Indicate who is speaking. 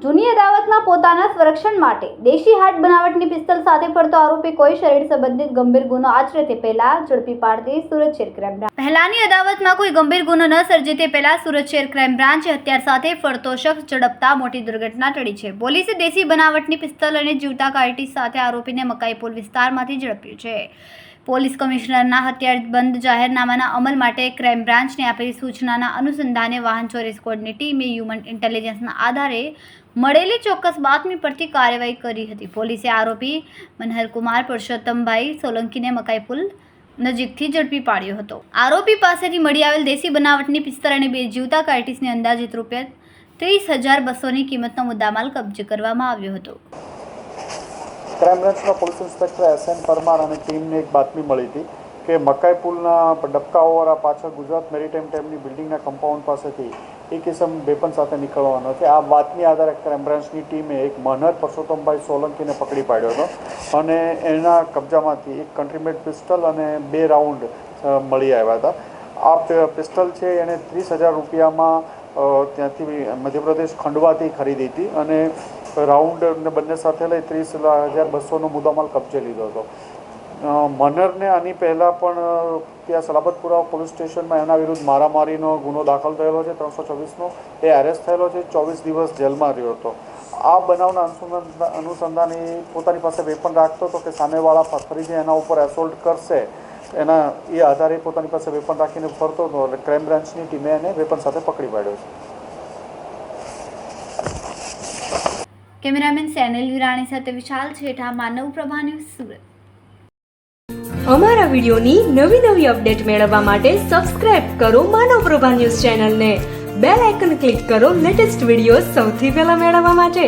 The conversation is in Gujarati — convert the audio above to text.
Speaker 1: જૂની અદાવતમાં પોતાના સંરક્ષણ માટે દેશી હાટ બનાવટની પિસ્તલ સાથે ફરતો આરોપી કોઈ શરીર સંબંધિત ગંભીર ગુનો આચરે તે પહેલા ઝડપી પાડતી સુરત શહેર ક્રાઇમ બ્રાન્ચ. પહેલાની અદાવતમાં કોઈ ગંભીર ગુનો ન સર્જે તે પહેલા સુરત શહેર ક્રાઇમ બ્રાન્ચે હત્યાર સાથે ફરતો શખ્સ ઝડપતા મોટી દુર્ઘટના ટળી છે. પોલીસે દેશી બનાવટની પિસ્તલ અને જીવતા કાર્ટી સાથે આરોપીને મકાઈ પુલ વિસ્તારમાંથી ઝડપ્યું છે. પોલીસ કમિશનરના હથિયારબંધ જાહેરનામાના અમલ માટે ક્રાઇમ બ્રાન્ચને આપેલી સૂચનાના અનુસંધાને વાહન ચોરી સ્ક્વોડની ટીમે હ્યુમન ઇન્ટેલિજન્સના આધારે મળેલી ચોક્કસ બાતમી પરથી કાર્યવાહી કરી હતી. પોલીસે આરોપી મનહરકુમાર પુરુષોત્તમભાઈ સોલંકીને મકાઈ પુલ નજીકથી ઝડપી પાડ્યો હતો. આરોપી પાસેથી મળી આવેલ દેશી બનાવટની પિસ્તર અને બે જીવતા કાર્ટીસની અંદાજિત રૂપિયા ત્રીસ હજાર બસોની કિંમતનો મુદ્દામાલ કબજે કરવામાં આવ્યો હતો.
Speaker 2: ક્રાઇમ બ્રાન્ચના police inspector S N Parmar અને ટીમને એક બાતમી મળી હતી કે મકાઈ પુલના ડબકાઓવાળા પાછળ ગુજરાત મેરીટાઈમ ટાઈમની બિલ્ડિંગના કમ્પાઉન્ડ પાસેથી એક કિસમ બેપન સાથે નીકળવાનો છે. આ વાતની આધારે ક્રાઇમ બ્રાન્ચની ટીમે એક મનહર પરસોત્તમભાઈ સોલંકીને પકડી પાડ્યો હતો અને એના કબજામાંથી એક કન્ટ્રીમેડ પિસ્ટલ અને બે રાઉન્ડ મળી આવ્યા હતા. આ પિસ્ટલ છે એણે ત્રીસ હજાર રૂપિયામાં ત્યાંથી મધ્યપ્રદેશ ખંડવાથી ખરીદી હતી અને રાઉન્ડ બંને સાથે લઈ ત્રીસ હજાર બસોનો મુદ્દામાલ કબજે લીધો હતો. મનરને આની પહેલાં પણ ત્યાં સલાબતપુરા પોલીસ સ્ટેશનમાં એના વિરુદ્ધ મારામારીનો ગુનો દાખલ થયેલો છે, ત્રણસો છવ્વીસનો. એ એરેસ્ટ થયેલો છે, ચોવીસ દિવસ જેલમાં રહ્યો હતો. આ બનાવના અનુસંધાન અનુસંધાન એ પોતાની પાસે વેપન રાખતો હતો કે સામેવાળા ફરીથી એના ઉપર એસોલ્ટ કરશે. એના એ આધારે પોતાની પાસે વેપન રાખીને ફરતો હતો એટલે ક્રાઇમ બ્રાન્ચની ટીમે એને વેપન સાથે પકડી પાડ્યો છે.
Speaker 1: કેમેરામેન સેનલ વિરાણી સાથે વિશાલ છેઠા માનવ પ્રભા ન્યૂઝ સુરત.
Speaker 3: અમારા વિડીયોની નવી નવી અપડેટ મેળવવા માટે સબસ્ક્રાઇબ કરો માનવ પ્રભા ન્યૂઝ ચેનલને. બેલ આઇકન ક્લિક કરો લેટેસ્ટ વીડિયો સૌથી પહેલા મેળવવા માટે.